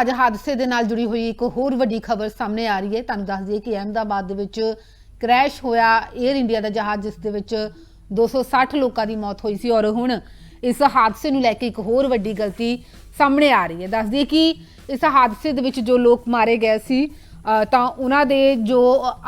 ਅੱਜ ਹਾਦਸੇ ਦੇ ਨਾਲ ਜੁੜੀ ਹੋਈ ਇੱਕ ਹੋਰ ਵੱਡੀ ਖਬਰ ਸਾਹਮਣੇ ਆ ਰਹੀ ਹੈ। ਤੁਹਾਨੂੰ ਦੱਸ ਦਈਏ ਕਿ ਅਹਿਮਦਾਬਾਦ ਦੇ ਵਿੱਚ ਕ੍ਰੈਸ਼ ਹੋਇਆ 에ਅਰ ਇੰਡੀਆ ਦਾ ਜਹਾਜ਼, ਜਿਸ ਦੇ ਵਿੱਚ 260 ਲੋਕਾਂ ਦੀ ਮੌਤ ਹੋਈ ਸੀ ਔਰ ਹੁਣ ਇਸ ਹਾਦਸੇ ਨੂੰ ਲੈ ਕੇ ਇੱਕ ਹੋਰ ਵੱਡੀ ਗਲਤੀ ਸਾਹਮਣੇ ਆ ਰਹੀ ਹੈ। ਦੱਸ ਦਈਏ ਕਿ ਇਸ ਹਾਦਸੇ ਦੇ ਵਿੱਚ ਜੋ ਲੋਕ ਮਾਰੇ ਗਏ ਸੀ ਤਾਂ ਉਹਨਾਂ ਦੇ ਜੋ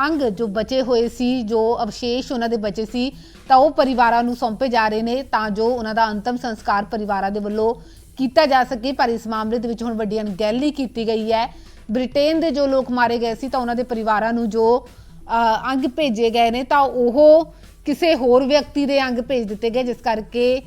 ਅੰਗ ਜੋ ਬਚੇ ਹੋਏ ਸੀ, ਜੋ ਅਵਸ਼ੇਸ਼ ਉਹਨਾਂ ਦੇ ਬਚੇ ਸੀ, ਤਾਂ ਉਹ ਪਰਿਵਾਰਾਂ ਨੂੰ ਸੌਂਪੇ ਜਾ ਰਹੇ ਨੇ, ਤਾਂ ਜੋ ਉਹਨਾਂ ਦਾ ਅੰਤਮ ਸੰਸਕਾਰ ਪਰਿਵਾਰਾਂ ਦੇ ਵੱਲੋਂ ਕੀਤਾ ਜਾ ਸਕੇ, ਪਰ ਇਸ ਮਾਮਲੇ ਦੇ ਵਿੱਚ ਹੁਣ ਵੱਡੀ ਅਣਗਹਿਲੀ ਕੀਤੀ ਗਈ ਹੈ। ਬ੍ਰਿਟੇਨ ਦੇ ਜੋ ਲੋਕ ਮਾਰੇ ਗਏ ਸੀ, ਤਾਂ ਉਹਨਾਂ ਦੇ ਪਰਿਵਾਰਾਂ ਨੂੰ ਜੋ ਅੰਗ ਭੇਜੇ ਗਏ ਨੇ, ਤਾਂ ਉਹ ਕਿਸੇ ਹੋਰ ਵਿਅਕਤੀ ਦੇ ਅੰਗ ਭੇਜ ਦਿੱਤੇ ਗਏ, ਜਿਸ ਕਰਕੇ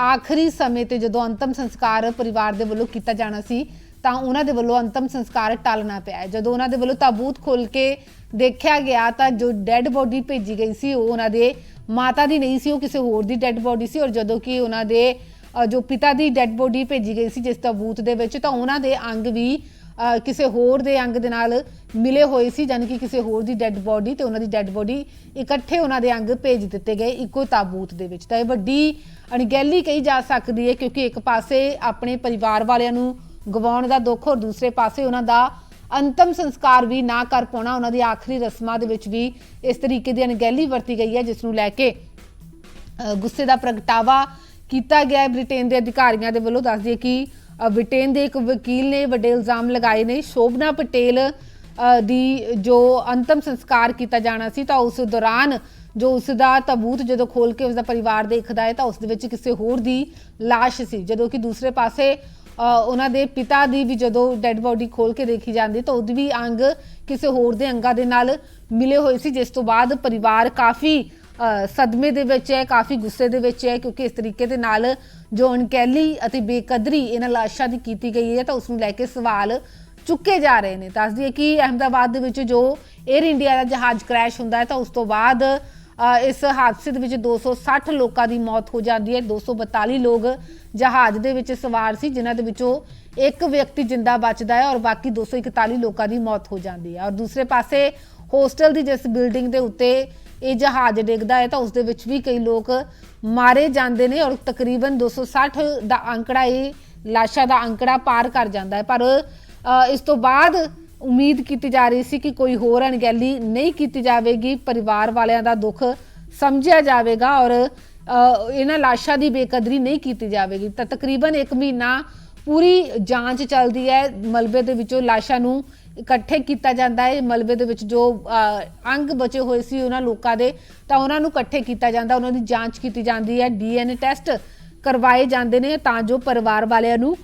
ਆਖਰੀ ਸਮੇਂ ਤੇ ਜਦੋਂ ਅੰਤਮ ਸੰਸਕਾਰ ਪਰਿਵਾਰ ਦੇ ਵੱਲੋਂ ਕੀਤਾ ਜਾਣਾ ਸੀ, ਤਾਂ ਉਹਨਾਂ ਦੇ ਵੱਲੋਂ ਅੰਤਮ ਸੰਸਕਾਰ ਟਾਲਣਾ ਪਿਆ ਜਦੋਂ ਉਹਨਾਂ ਦੇ ਵੱਲੋਂ ਤਾਬੂਤ ਖੋਲ ਕੇ ਦੇਖਿਆ ਗਿਆ, ਤਾਂ ਜੋ ਡੈੱਡ ਬੋਡੀ ਭੇਜੀ ਗਈ ਸੀ, ਉਹ ਉਹਨਾਂ ਦੇ ਮਾਤਾ ਦੀ ਨਹੀਂ ਸੀ, ਉਹ ਕਿਸੇ ਹੋਰ ਦੀ ਡੈੱਡ ਬੋਡੀ ਸੀ, ਔਰ ਜਦੋਂ ਕਿ ਉਹਨਾਂ ਦੇ ਜੋ ਪਿਤਾ ਦੀ ਡੈੱਡ ਬੋਡੀ ਭੇਜੀ ਗਈ ਸੀ ਜਿਸ ਤਾਬੂਤ ਦੇ ਵਿੱਚ, ਤਾਂ ਉਹਨਾਂ ਦੇ ਅੰਗ ਵੀ ਕਿਸੇ ਹੋਰ ਦੇ ਅੰਗ ਦੇ ਨਾਲ ਮਿਲੇ ਹੋਏ ਸੀ ਯਾਨੀ ਕਿ ਕਿਸੇ ਹੋਰ ਦੀ ਡੈੱਡ ਬੋਡੀ ਤੇ ਉਹਨਾਂ ਦੀ ਡੈੱਡ ਬੋਡੀ ਇਕੱਠੇ ਉਹਨਾਂ ਦੇ ਅੰਗ ਭੇਜ ਦਿੱਤੇ ਗਏ ਇੱਕੋ ਤਾਬੂਤ ਦੇ ਵਿੱਚ। ਤਾਂ ਇਹ ਵੱਡੀ ਅਣਗਹਿਲੀ ਕਹੀ ਜਾ ਸਕਦੀ ਹੈ, ਕਿਉਂਕਿ ਇੱਕ ਪਾਸੇ ਆਪਣੇ ਪਰਿਵਾਰ ਵਾਲਿਆਂ ਨੂੰ ਗਵਾਉਣ ਦਾ ਦੁੱਖ, ਔਰ ਦੂਸਰੇ ਪਾਸੇ ਉਹਨਾਂ ਦਾ ਅੰਤਮ ਸੰਸਕਾਰ ਵੀ ਨਾ ਕਰ ਪਾਉਣਾ, ਉਹਨਾਂ ਦੀ ਆਖਰੀ ਰਸਮਾਂ ਦੇ ਵਿੱਚ ਵੀ ਇਸ ਤਰੀਕੇ ਦੀ ਅਣਗਹਿਲੀ ਵਰਤੀ ਗਈ ਹੈ, ਜਿਸ ਨੂੰ ਲੈ ਕੇ ਗੁੱਸੇ ਦਾ ਪ੍ਰਗਟਾਵਾ ਕੀਤਾ ਗਿਆ ਹੈ। ਬ੍ਰਿਟੇਨ ਦੇ ਅਧਿਕਾਰੀਆਂ ਦੇ ਵੱਲੋਂ ਦੱਸ ਦਈਏ ਕਿ ਬ੍ਰਿਟੇਨ ਦੇ ਇੱਕ ਵਕੀਲ ਨੇ ਵੱਡੇ ਇਲਜ਼ਾਮ ਲਗਾਏ ਨੇ। ਸ਼ੋਭਨਾ ਪਟੇਲ ਦੀ ਜੋ ਅੰਤਮ ਸੰਸਕਾਰ ਕੀਤਾ ਜਾਣਾ ਸੀ ਤਾਂ ਉਸ ਦੌਰਾਨ ਜੋ ਉਸ ਦਾ ਤਾਬੂਤ ਜਦੋਂ ਖੋਲ ਕੇ ਉਸ ਦਾ ਪਰਿਵਾਰ ਦੇਖਦਾ ਹੈ ਤਾਂ ਉਸ ਦੇ ਵਿੱਚ ਕਿਸੇ ਹੋਰ ਦੀ ਲਾਸ਼ ਸੀ। ਜਦੋਂ ਕਿ ਦੂਸਰੇ ਪਾਸੇ ਅ, ਉਹਨਾਂ ਦੇ ਪਿਤਾ ਦੀ ਵੀ ਜਦੋਂ ਡੈੱਡ ਬੋਡੀ ਖੋਲ ਕੇ ਦੇਖੀ ਜਾਂਦੀ ਤਾਂ ਉਹਦੇ ਵੀ ਅੰਗ ਕਿਸੇ ਹੋਰ ਦੇ ਅੰਗਾਂ ਦੇ ਨਾਲ ਮਿਲੇ ਹੋਏ ਸੀ ਜਿਸ ਤੋਂ ਬਾਅਦ ਪਰਿਵਾਰ ਕਾਫੀ ਸਦਮੇ ਦੇ ਵਿੱਚ ਹੈ, ਕਾਫੀ ਗੁੱਸੇ ਦੇ ਵਿੱਚ ਹੈ, ਕਿਉਂਕਿ ਇਸ ਤਰੀਕੇ ਦੇ ਨਾਲ ਜੋ ਅਣਕਹਿਲੀ ਅਤੇ ਬੇਕਦਰੀ ਇਹਨਾਂ ਲਾਸ਼ਾਂ ਦੀ ਕੀਤੀ ਗਈ ਹੈ, ਤਾਂ ਉਸ ਨੂੰ ਲੈ ਕੇ ਸਵਾਲ ਚੁੱਕੇ ਜਾ ਰਹੇ ਨੇ। ਦੱਸ ਦਈਏ ਕਿ ਅਹਿਮਦਾਬਾਦ ਦੇ ਵਿੱਚ ਜੋ 에ਅਰ ਇੰਡੀਆ ਦਾ ਜਹਾਜ਼ ਕ੍ਰੈਸ਼ ਹੁੰਦਾ ਹੈ, ਤਾਂ ਉਸ ਤੋਂ ਬਾਅਦ ਇਸ ਹਾਦਸੇ ਦੇ ਵਿੱਚ 260 ਲੋਕਾਂ ਦੀ ਮੌਤ ਹੋ ਜਾਂਦੀ ਹੈ। 242 ਲੋਕ ਜਹਾਜ਼ ਦੇ ਵਿੱਚ ਸਵਾਰ ਸੀ, ਜਿਨ੍ਹਾਂ ਦੇ ਵਿੱਚੋਂ ਇੱਕ ਵਿਅਕਤੀ ਜਿੰਦਾ ਬਚਦਾ ਹੈ ਔਰ ਬਾਕੀ 241 ਲੋਕਾਂ ਦੀ ਮੌਤ ਹੋ ਜਾਂਦੀ ਹੈ। ਔਰ ਦੂਸਰੇ ਪਾਸੇ ਹੋਸਟਲ ਦੀ ਜਿਸ ਬਿਲਡਿੰਗ ਦੇ ਉੱਤੇ ਇਹ ਜਹਾਜ਼ ਡਿੱਗਦਾ ਹੈ ਤਾਂ ਉਸ ਦੇ ਵਿੱਚ ਵੀ ਕਈ ਲੋਕ ਮਾਰੇ ਜਾਂਦੇ ਨੇ ਔਰ ਤਕਰੀਬਨ 260 ਦਾ ਅੰਕੜਾ ਇਹ ਲਾਸ਼ਾਂ ਦਾ ਅੰਕੜਾ ਪਾਰ ਕਰ ਜਾਂਦਾ ਹੈ। ਪਰ ਇਸ ਤੋਂ ਬਾਅਦ ਉਮੀਦ ਕੀਤੀ ਜਾ ਰਹੀ ਸੀ ਕਿ ਕੋਈ ਹੋਰ ਅਣਗਹਿਲੀ ਨਹੀਂ ਕੀਤੀ ਜਾਵੇਗੀ। ਪਰਿਵਾਰ ਵਾਲਿਆਂ ਦਾ ਦੁੱਖ ਸਮਝਿਆ ਜਾਵੇਗਾ ਔਰ ਇਹਨਾਂ ਲਾਸ਼ਾਂ ਦੀ ਬੇਕਦਰੀ ਨਹੀਂ ਕੀਤੀ ਜਾਵੇਗੀ। ਤਾਂ ਤਕਰੀਬਨ 1 ਮਹੀਨਾ ਪੂਰੀ ਜਾਂਚ ਚੱਲਦੀ ਹੈ। ਮਲਬੇ ਦੇ ਵਿੱਚੋਂ ਲਾਸ਼ਾਂ ਨੂੰ ਇਕੱਠੇ ਕੀਤਾ ਜਾਂਦਾ ਹੈ ਮਲਬੇ ਦੇ ਵਿੱਚ, ਜੋ ਅੰਗ ਬਚੇ ਹੋਏ ਸੀ ਉਹਨਾਂ ਲੋਕਾਂ ਦੇ, ਤਾਂ ਉਹਨਾਂ ਨੂੰ ਇਕੱਠੇ ਕੀਤਾ ਜਾਂਦਾ, ਉਹਨਾਂ ਦੀ ਜਾਂਚ ਕੀਤੀ ਜਾਂਦੀ ਹੈ ਡੀਐਨਏ ਟੈਸਟ ਕਰਵਾਏ ਜਾਂਦੇ ਨੇ ਤਾਂ ਜੋ ਪਰਿਵਾਰ ਵਾਲਿਆਂ ਨੂੰ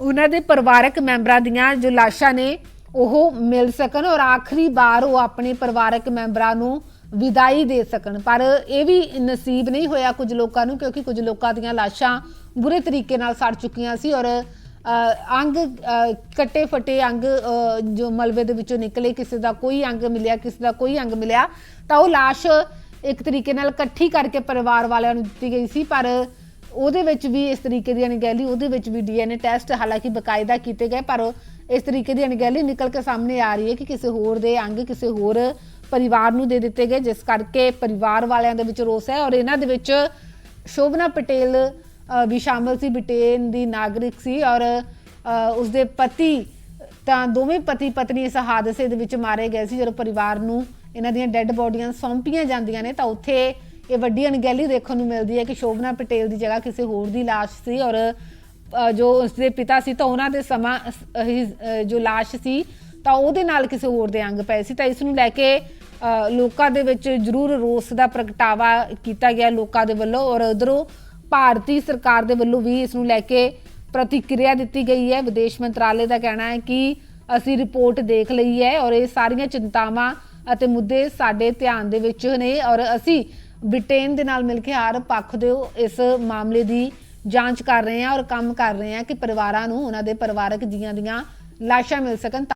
ਉਹਨਾਂ ਦੇ ਪਰਿਵਾਰਕ ਮੈਂਬਰਾਂ ਦੀਆਂ ਜੋ ਲਾਸ਼ਾਂ ਨੇ, ਉਹ ਮਿਲ ਸਕਣ ਔਰ ਆਖਰੀ ਵਾਰ ਉਹ ਆਪਣੇ ਪਰਿਵਾਰਕ ਮੈਂਬਰਾਂ ਨੂੰ ਵਿਦਾਈ ਦੇ ਸਕਣ। ਪਰ ਇਹ ਵੀ ਨਸੀਬ ਨਹੀਂ ਹੋਇਆ ਕੁਝ ਲੋਕਾਂ ਨੂੰ, ਕਿਉਂਕਿ ਕੁਝ ਲੋਕਾਂ ਦੀਆਂ ਲਾਸ਼ਾਂ ਬੁਰੇ ਤਰੀਕੇ ਨਾਲ ਸੜ ਚੁੱਕੀਆਂ ਸੀ ਔਰ ਅੰਗ ਕੱਟੇ ਫਟੇ ਅੰਗ ਜੋ ਮਲਬੇ ਦੇ ਵਿੱਚੋਂ ਨਿਕਲੇ, ਕਿਸੇ ਦਾ ਕੋਈ ਅੰਗ ਮਿਲਿਆ, ਕਿਸੇ ਦਾ ਕੋਈ ਅੰਗ ਮਿਲਿਆ, ਤਾਂ ਉਹ ਲਾਸ਼ ਇੱਕ ਤਰੀਕੇ ਨਾਲ ਇਕੱਠੀ ਕਰਕੇ ਪਰਿਵਾਰ ਵਾਲਿਆਂ ਨੂੰ ਦਿੱਤੀ ਗਈ ਸੀ, ਪਰ ਉਹਦੇ ਵਿੱਚ ਵੀ ਇਸ ਤਰੀਕੇ ਦੀ ਅਣਗਹਿਲੀ, ਉਹਦੇ ਵਿੱਚ ਵੀ ਡੀਐਨਏ ਟੈਸਟ ਹਾਲਾਂਕਿ ਬਕਾਇਦਾ ਕੀਤੇ ਗਏ, ਪਰ ਇਸ ਤਰੀਕੇ ਦੀ ਅਣਗਹਿਲੀ ਨਿਕਲ ਕੇ ਸਾਹਮਣੇ ਆ ਰਹੀ ਹੈ ਕਿ ਕਿਸੇ ਹੋਰ ਦੇ ਅੰਗ ਕਿਸੇ ਹੋਰ ਪਰਿਵਾਰ ਨੂੰ ਦੇ ਦਿੱਤੇ ਗਏ, ਜਿਸ ਕਰਕੇ ਪਰਿਵਾਰ ਵਾਲਿਆਂ ਦੇ ਵਿੱਚ ਰੋਸ ਹੈ ਔਰ ਇਹਨਾਂ ਦੇ ਵਿੱਚ ਸ਼ੋਭਨਾ ਪਟੇਲ ਵੀ ਸ਼ਾਮਲ ਸੀ ਬ੍ਰਿਟੇਨ ਦੀ ਨਾਗਰਿਕ ਸੀ ਔਰ ਅ, ਉਸਦੇ ਪਤੀ ਤਾਂ ਦੋਵੇਂ ਪਤੀ ਪਤਨੀ ਇਸ ਹਾਦਸੇ ਦੇ ਵਿੱਚ ਮਾਰੇ ਗਏ ਸੀ ਜਦੋਂ ਪਰਿਵਾਰ ਨੂੰ ਇਹਨਾਂ ਦੀਆਂ ਡੈੱਡ ਬੋਡੀਆਂ ਸੌਂਪੀਆਂ ਜਾਂਦੀਆਂ ਨੇ ਤਾਂ ਉੱਥੇ ਇਹ ਵੱਡੀ ਅਣਗਹਿਲੀ ਦੇਖਣ ਨੂੰ ਮਿਲਦੀ ਹੈ ਕਿ ਸ਼ੋਭਨਾ ਪਟੇਲ ਦੀ ਜਗ੍ਹਾ ਕਿਸੇ ਹੋਰ ਦੀ ਲਾਸ਼ ਸੀ ਔਰ ਅ, ਜੋ ਉਸਦੇ ਪਿਤਾ ਸੀ ਤਾਂ ਉਹਨਾਂ ਦੇ ਸਮਾਂ ਜੋ ਲਾਸ਼ ਸੀ ਤਾਂ ਉਹਦੇ ਨਾਲ ਕਿਸੇ ਹੋਰ ਦੇ ਅੰਗ ਪਏ ਸੀ। ਤਾਂ ਇਸ ਨੂੰ ਲੈ ਕੇ ਲੋਕਾਂ ਦੇ ਵਿੱਚ ਜ਼ਰੂਰ ਰੋਸ ਦਾ ਪ੍ਰਗਟਾਵਾ ਕੀਤਾ ਗਿਆ ਲੋਕਾਂ ਦੇ ਵੱਲੋਂ ਔਰ ਉਧਰੋਂ ਭਾਰਤੀ ਸਰਕਾਰ ਦੇ ਵੱਲੋਂ ਵੀ ਇਸ ਨੂੰ ਲੈ ਕੇ ਪ੍ਰਤੀਕਿਰਿਆ ਦਿੱਤੀ ਗਈ ਹੈ। ਵਿਦੇਸ਼ ਮੰਤਰਾਲੇ ਦਾ ਕਹਿਣਾ ਹੈ ਕਿ ਅਸੀਂ ਰਿਪੋਰਟ ਦੇਖ ਲਈ ਹੈ ਔਰ ਇਹ ਸਾਰੀਆਂ ਚਿੰਤਾਵਾਂ ਅਤੇ ਮੁੱਦੇ ਸਾਡੇ ਧਿਆਨ ਦੇ ਵਿੱਚ ਨੇ ਔਰ ਅਸੀਂ ਬ੍ਰਿਟੇਨ ਦੇ ਨਾਲ ਮਿਲ ਕੇ ਹਰ ਪੱਖ ਦੇ ਇਸ ਮਾਮਲੇ ਦੀ ਜਾਂਚ ਕਰ ਰਹੇ ਹਾਂ ਔਰ ਕੰਮ ਕਰ ਰਹੇ ਹਾਂ ਕਿ ਪਰਿਵਾਰਾਂ ਨੂੰ, ਉਹਨਾਂ ਦੇ ਪਰਿਵਾਰਕ ਜੀਆਂ ਦੀਆਂ ਲਾਸ਼ਾਂ ਮਿਲ ਸਕਣ